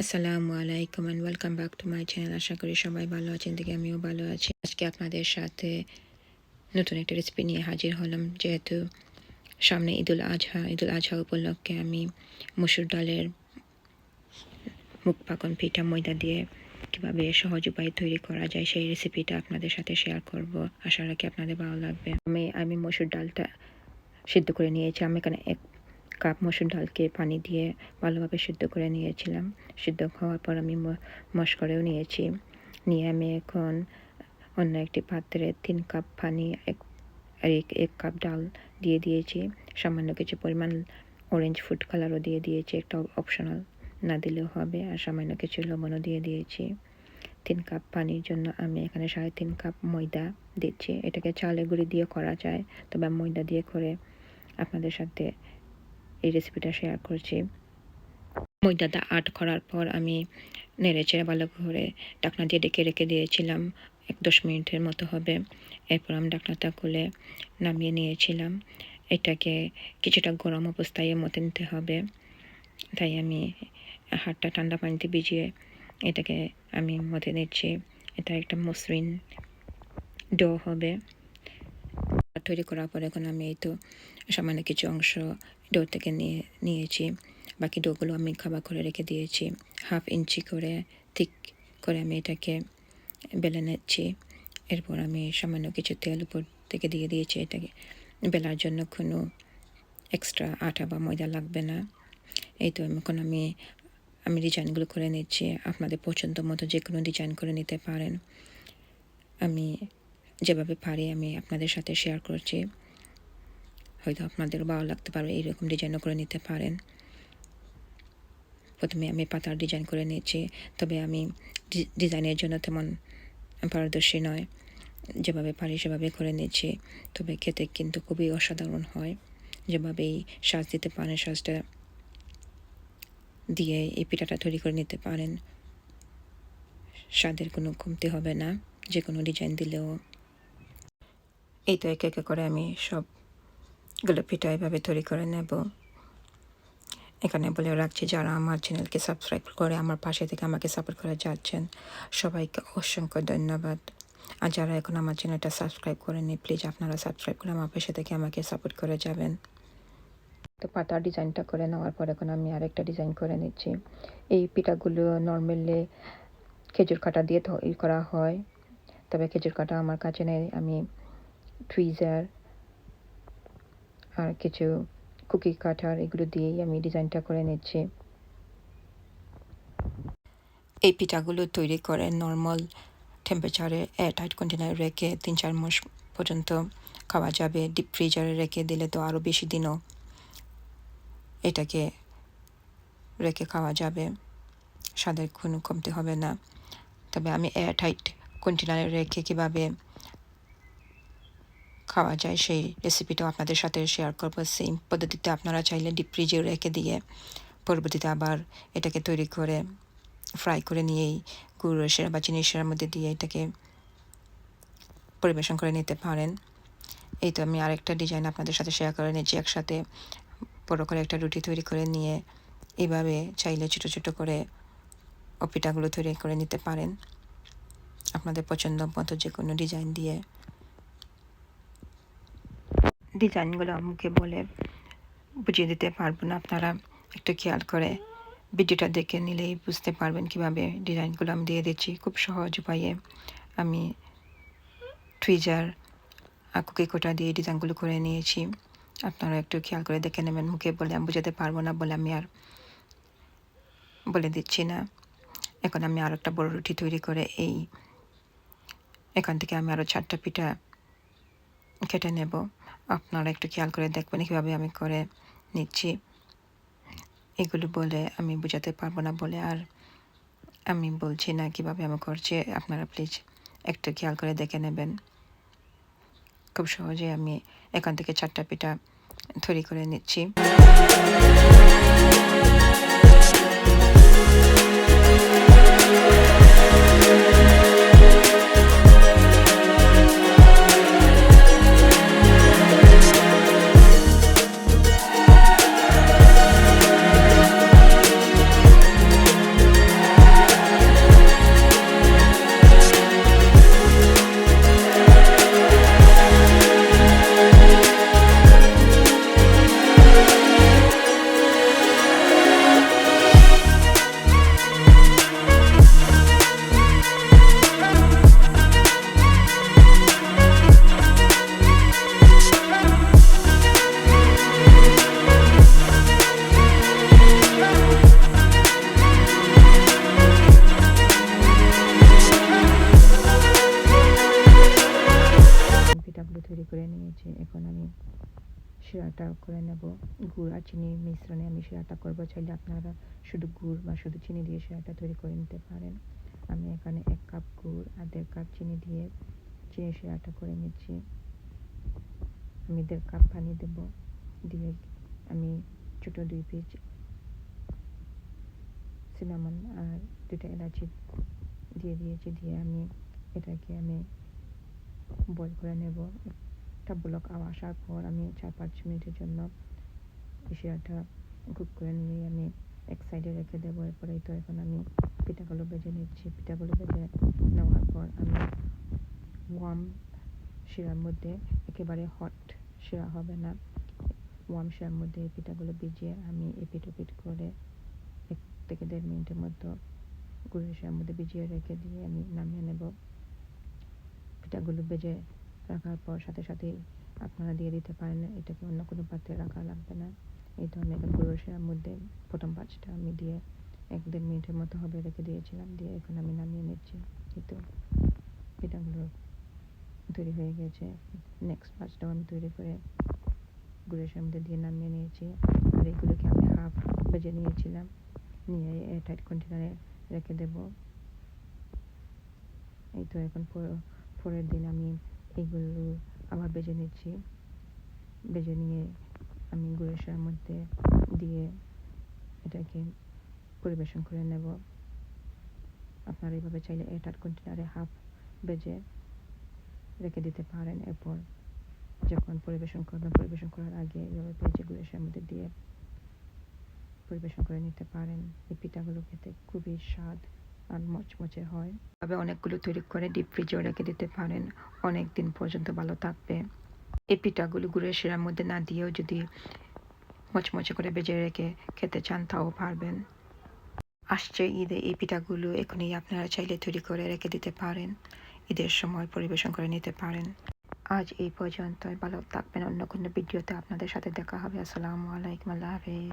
আসসালামু আলাইকুম and welcome back to my channel আশা করি সবাই ভালো আছেন দেখে আমিও ভালো আছি। আজকে আপনাদের সাথে নতুন একটা রেসিপি নিয়ে হাজির হলাম। যেহেতু সামনে ঈদুল আজহা ঈদুল আজহা উপলক্ষে আমি মসুর ডালের মুখ পাকন পিঠা, ময়দা দিয়ে কীভাবে সহজ উপায়ে তৈরি করা যায় সেই রেসিপিটা আপনাদের সাথে শেয়ার করব। আশা রাখি আপনাদের ভালো লাগবে। আমি আমি মসুর ডালটা সিদ্ধ করে নিয়েছি। আমি এখানে এক কাপ মসুর ডালকে পানি দিয়ে ভালোভাবে সিদ্ধ করে নিয়েছিলাম। সিদ্ধ হওয়ার পর আমি মশ করেও নিয়েছি। নিয়ে আমি এখন অন্য একটি পাত্রে তিন কাপ পানি, এক এক কাপ ডাল দিয়ে দিয়েছি। সামান্য কিছু পরিমাণ অরেঞ্জ ফুড কালারও দিয়ে দিয়েছি। একটা অপশনাল না দিলেও হবে, আর সামান্য কিছু লবণও দিয়ে দিয়েছি। তিন কাপ পানির জন্য আমি এখানে সাড়ে তিন কাপ ময়দা দিচ্ছি। এটাকে চালের গুঁড়ি দিয়ে করা যায়, তবে ময়দা দিয়ে করে আপনাদের সাথে এই রেসিপিটা শেয়ার করছি। ময়দাটা আট করার পর আমি নেড়ে চেড়ে ভালো করে ডাকনা দিয়ে ডেকে রেখে দিয়েছিলাম, এক দশ মিনিটের মতো হবে। এরপর আমি ডাকনাটা খুলে নামিয়ে নিয়েছিলাম। এটাকে কিছুটা গরম অবস্থায় মতে নিতে হবে। তাই আমি হাতটা ঠান্ডা পানিতে ভিজিয়ে এটাকে আমি মতে নিচ্ছি। এটা একটা মসৃণ ডো হবে। তৈরি করার পর এখন আমি এই তো সামান্য কিছু অংশ ডো থেকে নিয়ে, নিয়েছি। বাকি ডোগুলো আমি খাবার করে রেখে দিয়েছি। হাফ ইঞ্চি করে ঠিক করে আমি এটাকে বেলে নিচ্ছি। এরপর আমি সামান্য কিছু তেল উপর থেকে দিয়ে দিয়েছি এটাকে। বেলার জন্য কোনো এক্সট্রা আটা বা ময়দা লাগবে না। এই তো এখন আমি আমি ডিজাইনগুলো করে নিচ্ছি। আপনাদের পছন্দ মতো যে কোনো ডিজাইন করে নিতে পারেন। আমি যেভাবে পারি আমি আপনাদের সাথে শেয়ার করছি। হয়তো আপনাদেরও ভালো লাগতে পারবে এইরকম ডিজাইনও করে নিতে পারেন। প্রথমে আমি পাতার ডিজাইন করে নিয়েছি, তবে আমি ডিজাইনের জন্য তেমন পারদর্শী নয়। যেভাবে পারি সেভাবে করে নিয়েছি, তবে খেতে কিন্তু খুবই অসাধারণ হয়। যেভাবেই সাজ দিতে পারেন, সাজটা দিয়ে এই পিঠাটা তৈরি করে নিতে পারেন। স্বাদের কোনো কমতি হবে না যে কোনো ডিজাইন দিলেও। এই তো একে একে করে আমি সবগুলো পিঠা এভাবে তৈরি করে নেব। এখানে বলে রাখছি, যারা আমার চ্যানেলকে সাবস্ক্রাইব করে আমার পাশে থেকে আমাকে সাপোর্ট করে যাচ্ছেন, সবাইকে অসংখ্য ধন্যবাদ। আর যারা এখন আমার চ্যানেলটা সাবস্ক্রাইব করেনি প্লিজ আপনারা সাবস্ক্রাইব করে আমার পাশে থেকে আমাকে সাপোর্ট করে যাবেন। তো পাতা ডিজাইনটা করে নেওয়ার পর এখন আমি আরেকটা ডিজাইন করে নিচ্ছি। এই পিঠাগুলো নর্মালি খেজুর কাটা দিয়ে তৈরি করা হয়, তবে খেজুর কাটা আমার কাছে নেই, আমি টুইজার আর কিছু কুকি কাটার এগুলো দিয়েই আমি ডিজাইনটা করে নিচ্ছি। এই পিঠাগুলো তৈরি করে নর্মাল টেম্পারেচারে এয়ারটাইট কন্টেনারে রেখে তিন চার মাস পর্যন্ত খাওয়া যাবে। ডিপ ফ্রিজারে রেখে দিলে তো আরও বেশি দিনও এটাকে রেখে খাওয়া যাবে। স্বাদের কোনো কমতে হবে না। তবে আমি এয়ারটাইট কন্টেনারে রেখে কীভাবে খাওয়া যায়, সেই রেসিপিটাও আপনাদের সাথে শেয়ার করব। সেম পদ্ধতিতে আপনারা চাইলে ডিপ ফ্রিজে রেখে দিয়ে পরবর্তীতে আবার এটাকে তৈরি করে ফ্রাই করে নিয়েই গুঁড়ো, রসের বা চিনি সেরার মধ্যে দিয়ে এটাকে পরিবেশন করে নিতে পারেন। এই তো আমি আরেকটা ডিজাইন আপনাদের সাথে শেয়ার করে নিয়েছি একসাথে। বড়ো করে একটা রুটি তৈরি করে নিয়ে এভাবে চাইলে ছোটো ছোটো করে অপিটাগুলো তৈরি করে নিতে পারেন। আপনাদের পছন্দ মতো যে কোনো ডিজাইন দিয়ে ডিজাইনগুলো আমাকে বলে বুঝিয়ে দিতে পারব না। আপনারা একটু খেয়াল করে ভিডিওটা দেখে নিলেই বুঝতে পারবেন কীভাবে ডিজাইনগুলো আমি দিয়ে দিচ্ছি। খুব সহজ উপায়ে আমি টুইজার আকুকে কোটা দিয়ে ডিজাইনগুলো করে নিয়েছি। আপনারা একটু খেয়াল করে দেখে নেবেন। মুখে বলে আমি বুঝাতে পারব না বলে আমি আর বলে দিচ্ছি না। এখন আমি আর একটা বড় রুটি তৈরি করে এই, এখান থেকে আমি আরও চারটা পিঠা কেটে নেব। আপনারা একটু খেয়াল করে দেখবেন কীভাবে আমি করে নিচ্ছি। এগুলো বলে আমি বোঝাতে পারব না বলে আর আমি বলছি না কীভাবে আমি করছি। আপনারা প্লিজ একটু খেয়াল করে দেখে নেবেন। খুব সহজে আমি এখান থেকে চারটা পিঠা তৈরি করে নিচ্ছি। শিরাটা করে নেব। গুড় আর চিনির মিশ্রণে আমি শিরাটা করব। চাইলে আপনারা শুধু গুড় বা শুধু চিনি দিয়ে শিরাটা তৈরি করে নিতে পারেন। আমি এখানে এক কাপ গুড় আর দেড় কাপ চিনি দিয়ে চিনি শিরাটা করে নিচ্ছি। আমি দেড় কাপ পানি দেব। দিয়ে আমি ছোটো দুই পিস সিনামন আর দুটা এলাচি দিয়ে দিয়েছি। দিয়ে আমি এটাকে আমি বয়ল করে নেব। একটা ব্লক আসার পর আমি চার পাঁচ মিনিটের জন্য শিরাটা কুক করে নিয়ে আমি এক সাইডে রেখে দেবো। এরপরে তো এখন আমি পিঠাগুলো ভেজে নিচ্ছি। পিঠাগুলো ভেজে নেওয়ার পর আমি ওয়ার্ম শিরার মধ্যে একেবারে হট শিরা হবে না। ওয়ার্ম শিরার মধ্যে এই পিঠাগুলো ভিজিয়ে আমি এপিট ওপিট করে এক থেকে দেড় মিনিটের মতো গুঁড়ো শিরার মধ্যে ভিজিয়ে রেখে দিয়ে আমি নামিয়ে নেব। পিঠাগুলো ভেজে রাখার পর সাথে সাথেই আপনারা দিয়ে দিতে পারেন। এটাকে অন্য কোনো পাত্রে রাখা লাগবে না। এই তো আমি এখন গুঁড়ো মধ্যে প্রথম পাঁচটা আমি দিয়ে এক দেড় মিনিটের মতো হবে রেখে দিয়েছিলাম। দিয়ে এখন আমি নামিয়ে নিচ্ছি। এই তো পিঠাগুলো তৈরি হয়ে গেছে নেক্সট পাঁচটাও আমি তৈরি করে গুঁড়ো মধ্যে দিয়ে নামিয়ে নিয়েছি। আর এগুলোকে আমি হাফ ভেজে নিয়েছিলাম। নিয়ে এয়ারটাইট কন্টেনারে রেখে দেব। এই তো এখন পরের দিন আমি এইগুলো আবার বেজে নিচ্ছি। বেজে নিয়ে আমি গুঁড়ো শিরার মধ্যে দিয়ে এটাকে পরিবেশন করে নেব। আপনারা এইভাবে চাইলে এটার কন্টেনারে হাফ বেজে রেখে দিতে পারেন। এরপর যখন পরিবেশন করবেন, পরিবেশন করার আগে এইভাবে ভেজে গুঁড়ো মধ্যে দিয়ে পরিবেশন করে নিতে পারেন। এই পিঠাগুলো খেতে খুবই স্বাদ আর মচমচে হয়। তবে অনেকগুলো তৈরি করে ডিপ ফ্রিজেও রেখে দিতে পারেন। অনেক দিন পর্যন্ত ভালো থাকবে। এই পিঠাগুলো গুড়ের শিরার মধ্যে না দিয়েও যদি মচমচে করে বেজে রেখে খেতে চান, তাও পারবেন। আসছে ঈদে এই পিঠাগুলো, এখনই আপনারা চাইলে তৈরি করে রেখে দিতে পারেন। ঈদের সময় পরিবেশন করে নিতে পারেন। আজ এই পর্যন্ত ভালো থাকবেন। অন্য কোনো ভিডিওতে আপনাদের সাথে দেখা হবে। আসসালামু আলাইকুম। আল্লাহ হাফেজ।